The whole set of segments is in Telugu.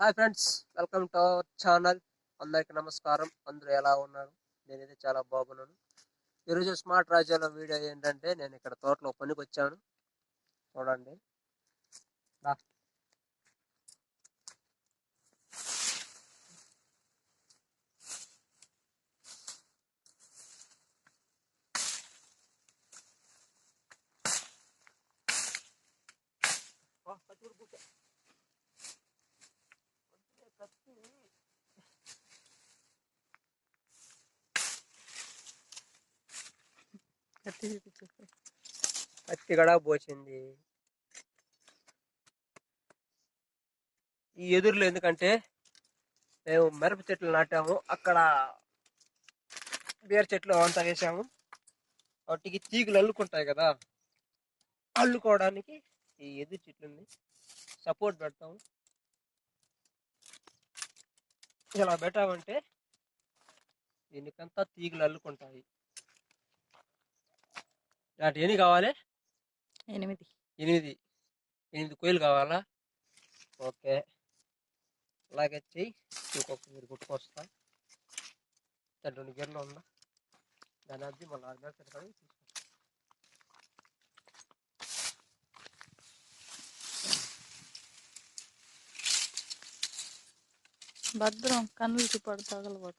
Hi friends welcome to our channel. అందరికి నమస్కారం. అందరూ ఎలా ఉన్నారు? నేనైతే చాలా బాగున్నాను. ఈరోజు స్మార్ట్ రాజ్యాల వీడియో ఏంటంటే నేను ఇక్కడ తోటలో పనికి వచ్చాను చూడండి. రా. వా, కత్తి కూడా కూర్చో. వద్దులే, కత్తి. పత్తి కూడా పోసింది. ఈ ఎదురులో ఎందుకంటే మేము మిరప చెట్లు నాటాము. అక్కడ బీర చెట్లు అంతా వేసాము. వాటికి తీగలు అల్లుకుంటాయి కదా! అల్లుకోవడానికి ఈ ఎదురు చెట్లుని సపోర్ట్ పెడతాము. ఇలా పెట్టామంటే దీనికంతా తీగలు అల్లుకుంటాయి. వాటి ఎన్ని కావాలి? ఎనిమిది. ఎనిమిది. ఎనిమిది కోయిలు కావాలా? ఓకే. అలాగే చెయ్యి. ఇంకొక మీరు కొట్టుకొస్తా రెండు గిన్నెలు ఉందా? దాని అద్దీ మళ్ళీ ఆరు భద్రం కన్నులు చూపడు తగలబడు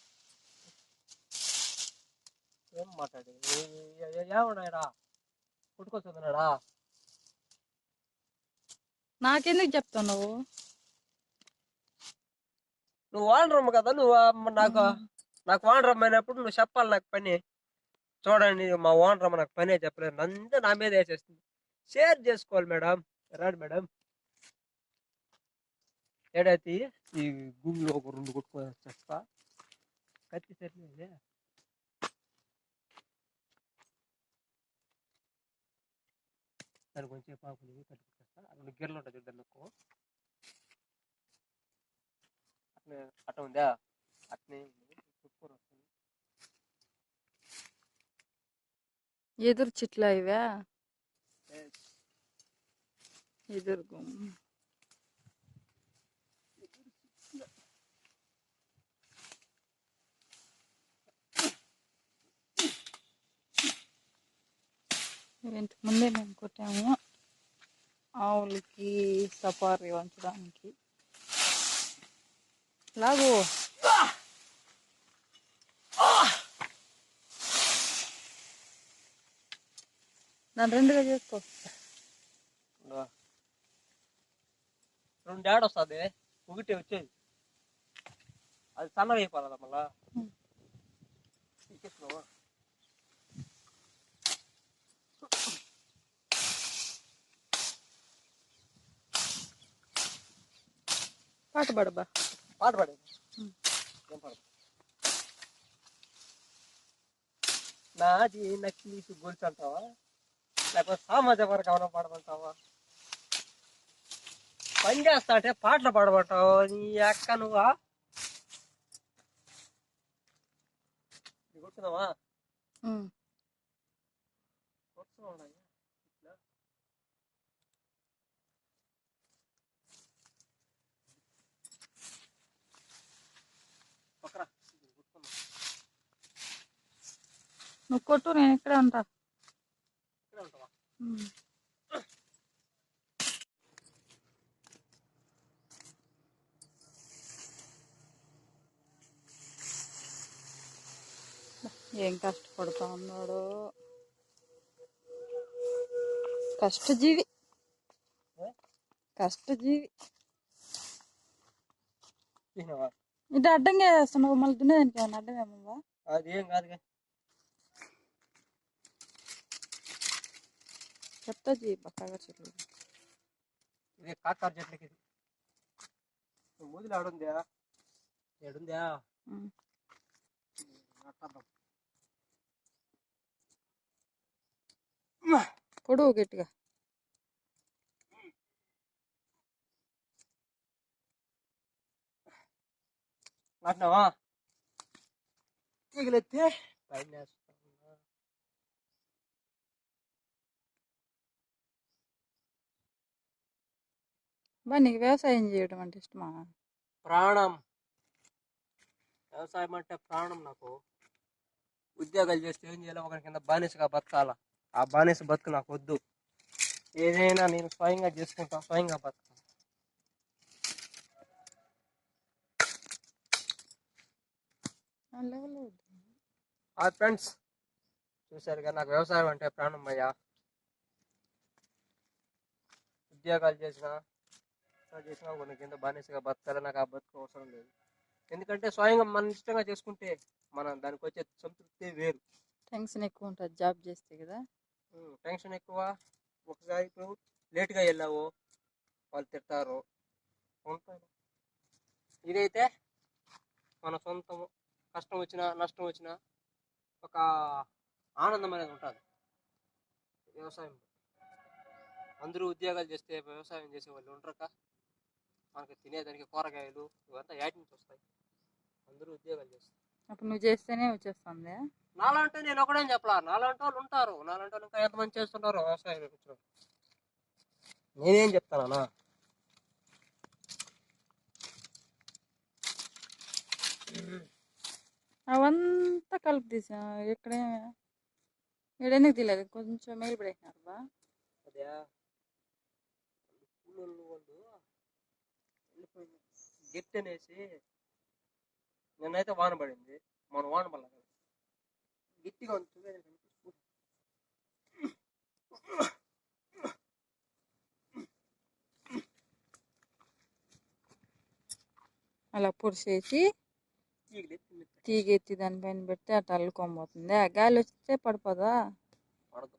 ఏం మాట్లాడి ఏమన్నాయడా పుట్టుకొస్తున్నాడా నాకెందుకు చెప్తున్నావు నువ్వు? వానరమ్మ కదా నువ్వు నాకు నాకు వానరమ్మ అయినప్పుడు నువ్వు చెప్పాలి నాకు పని. చూడండి మా ఓనరమ్మ నాకు పనే చెప్పలేదు. అంతా నా మీద వేసేస్తుంది. షేర్ చేసుకోవాలి మేడం. రాడు మేడం. ఏడైతే ఈ భూమిలో ఒక రెండు కొట్టుకొని కత్తి సరిపోయింది దాని కొంచెం పాకులు కట్టుకుంటా రెండు గిర్రలు ఉంటాయి చూడండి నాకు అట్నే అట్ట ఉందా? అట్నే వస్తుంది. ఎదురు చెట్లు ఇవా? ఎదురు గుమ్మ. ఇంతకు ముందే మేము కొట్టాము. ఆవులకి సఫారీ వంచడానికి. లాగు. దాని రెండుగా చేసుకో. రెండు ఏడు వస్తుంది. ఒకటి వచ్చేది. అది సన్నగా అయిపోదా మళ్ళా. పాట పడబా పాట పాట? నాది నక్లీసు గొలుసు అంటావా? లేకపోతే సామాజ వర్గం పాడమంటావా? పని చేస్తా అంటే పాటలు పాడమంటావు? నీ అక్క నువ్వా? కూర్చున్నావా. కూర్చున్నావా నువ్వు కొట్టు నేను ఇక్కడే ఉంటా. ఏం కష్టపడుతా ఉన్నాడు. కష్టజీవి? కష్టజీవి. ఇటు అడ్డంగా వేస్తున్నావు మళ్ళీ దున్నేదానికి ఏమన్నా అడ్డమేమమ్మా అది ఏం కాదుగా. చెప్తా జీ బక్కగా చెట్లు ఇదే కాకార్ చెట్లకి ఇది? ఆడుందా? ఏడుందా? పొడువు గట్టిగా. నాటినావా తీగలెత్తే పైన బా నీకు వ్యవసాయం చేయడం అంటే ఇష్టమా? ప్రాణం. వ్యవసాయం అంటే ప్రాణం నాకు. ఉద్యోగాలు చేస్తే ఏం చేయాలి ఒకరి కింద బానిసగా బతకాల. ఆ బానిస బతుకు నాకు వద్దు. ఏదైనా నేను స్వయంగా చేసుకుంటా స్వయంగా వద్దు. ఆ ఫ్రెండ్స్ చూసారుగా నాకు వ్యవసాయం అంటే ప్రాణం అయ్యా. ఉద్యోగాలు చేసిన చేసినా కొన్ని కింద బానిసగా బతకాలి నాకు ఆ బతుకు అవసరం లేదు. ఎందుకంటే స్వయంగా మన ఇష్టంగా చేసుకుంటే మనం దానికి వచ్చే సంతృప్తి వేరు. టెన్షన్ ఎక్కువ ఉంటుంది జాబ్ చేస్తే కదా. టెన్షన్ ఎక్కువ. ఒకసారి ఇప్పుడు లేట్గా వెళ్ళావు వాళ్ళు తిడతారు ఉంటారు. ఇదైతే మన సొంతము. కష్టం వచ్చినా నష్టం వచ్చినా ఒక ఆనందం అనేది ఉంటుంది. వ్యవసాయం. అందరూ ఉద్యోగాలు చేస్తే వ్యవసాయం చేసే వాళ్ళు ఉండరక మనకి తినేదానికి కూరగాయలు ఇవంతా యాటి నుంచి వస్తాయి. అందరూ ఉద్యోగాలు చేస్తారు. అప్పుడు నువ్వు చేస్తేనే వచ్చేస్తుంది నాలంటే నేను ఒకడేం చెప్పలా? నాలంటి వాళ్ళు ఉంటారు. నాలంటి వాళ్ళు ఇంకా ఎంతమంది చేస్తుంటారు? వ్యవసాయం కూర్చొని నేనేం చెప్తానా అవంతా కలిపి తీసా. ఎక్కడే? ఎడనికి తీయలేదు? కొంచెం మేలు పడేసినారు బా. అదే. వాళ్ళు గట్టి అనేసి నిన్నైతే వాన పడింది. మన వాన పడలే కదా. గట్టిగా కనిపిస్తుంది. అలా పొడిచేసి ఈగలు ఎత్తింది. తీగ ఎత్తి దానిపైన పెడితే అట్లా అల్లుకోబోతుంది ఆ గాలి వస్తే పడిపోదా? పడదు.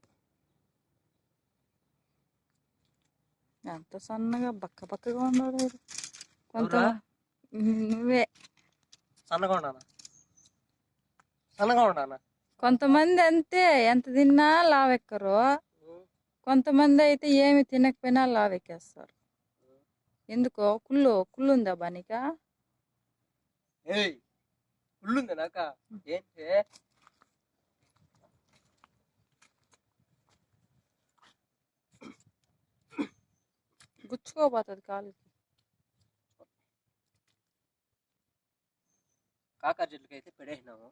ఎంత సన్నగా బక్క బక్కగా ఉన్నాడు. కొంత? నువ్వే. సన్నగా ఉండానా సన్నగా ఉండానా కొంతమంది అంతే ఎంత తిన్నా లావెక్కరు. కొంతమంది అయితే ఏమి తినకపోయినా లావెక్కేస్తారు. ఎందుకో? కుళ్ళు కుళ్ళు ఉందా బానిక ఉల్లుంది నాక? ఏంటి? గుచ్చుకోపోతుంది కాలుకి. కాకర చెట్లకి అయితే పెడేసినాము.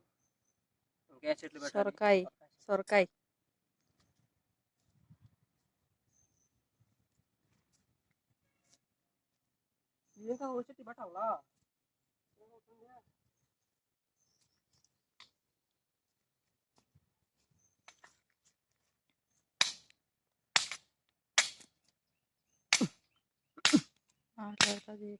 ఇంకే చెట్లు? సొరకాయ సొరకాయ. ఇంకా ఓ చెట్టు మాట్లాడుతుంది?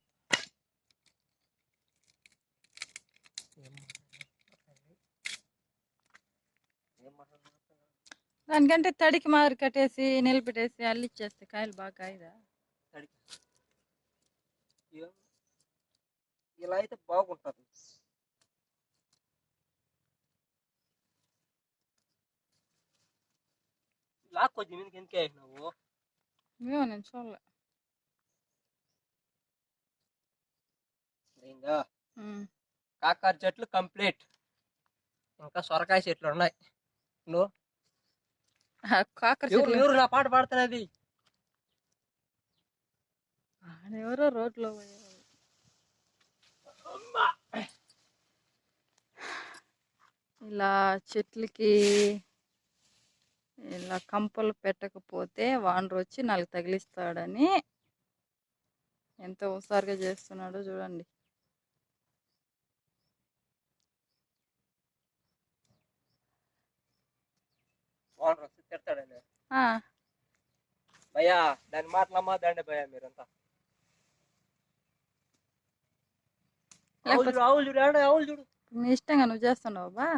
దానికంటే తడికి మాదిరి కట్టేసి నిలబెట్టేసి అల్లిచ్చేస్తే కాయలు బాగా కాయదా? ఇలా అయితే బాగుంటది లాక్కొద్ది మీదకి ఎందుకు వేసినావు ఏమో నేను చూడలే ఉమ్. కాకర చెట్లు కంప్లీట్. ఇంకా సొరకాయ చెట్లు ఉన్నాయి. నువ్వు? కాకర ఎవరు చెట్లు. ఎవరు నా పాట పాడుతున్నది? ఎవరో రోడ్లో. ఇలా చెట్లకి ఇలా కంపలు పెట్టకపోతే వానరు వచ్చి నాలుగు తగిలిస్తాడని ఎంత హుషారుగా చేస్తున్నాడో చూడండి. ఓనర్ తిడతాడు తిడతాడండి భయ్యా దాని మాటలు దండి భయ్యా మీరంతా. ఆవులు ఆవులు ఆవులు చూడు. ఇష్టంగా నువ్వు చేస్తున్నావు బా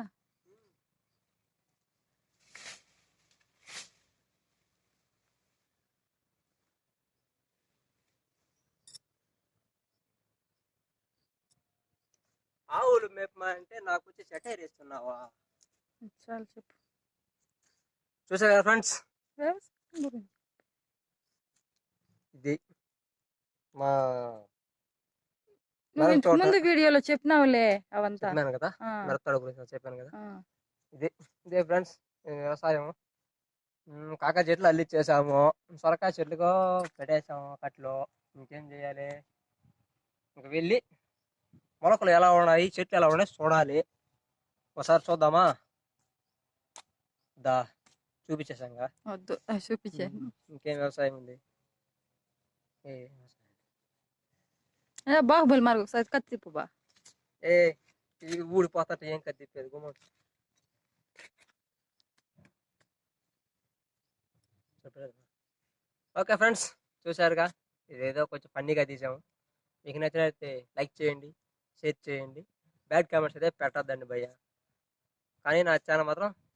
ఆవులు మేపమా అంటే నాకు వచ్చి సెటైర్ ఇస్తున్నావా చాలు చెప్పు. చూసారు కదా ఫ్రెండ్స్? ఇది మా. ముందు వీడియోలో చెప్పినావులే అవంతా. చెప్పాను కదా? మిరపతోట గురించి చెప్పాను కదా? ఆ. ఇదే ఫ్రెండ్స్ వ్యవసాయం కాకా చెట్లు అల్లిచ్చేసాము. సొరకాయ చెట్లుగా పెట్టేసాము కట్లో ఇంకేం చేయాలి? ఇంక వెళ్ళి మొలకలు ఎలా ఉన్నాయి చెట్లు ఎలా ఉన్నాయి చూడాలి. ఒకసారి చూద్దామా? దా. చూపించేసాంగా వద్దు. చూపించే. ఇంకేం వ్యవసాయం ఉంది? ఏ బాహుబలి మార్గం ఒకసారి కత్తి తిప్పు బా. ఏ ఇది ఊడిపోతాట ఏం కది తిప్పేది? గుమ్మ. ఓకే ఫ్రెండ్స్ చూసారుగా ఇదేదో కొంచెం ఫన్నీగా తీసాము. మీకు నచ్చినట్లయితే లైక్ చేయండి షేర్ చేయండి. బ్యాడ్ కామెంట్స్ అయితే పెట్టద్దండి భయ్య. కానీ నా ఛానల్ మాత్రం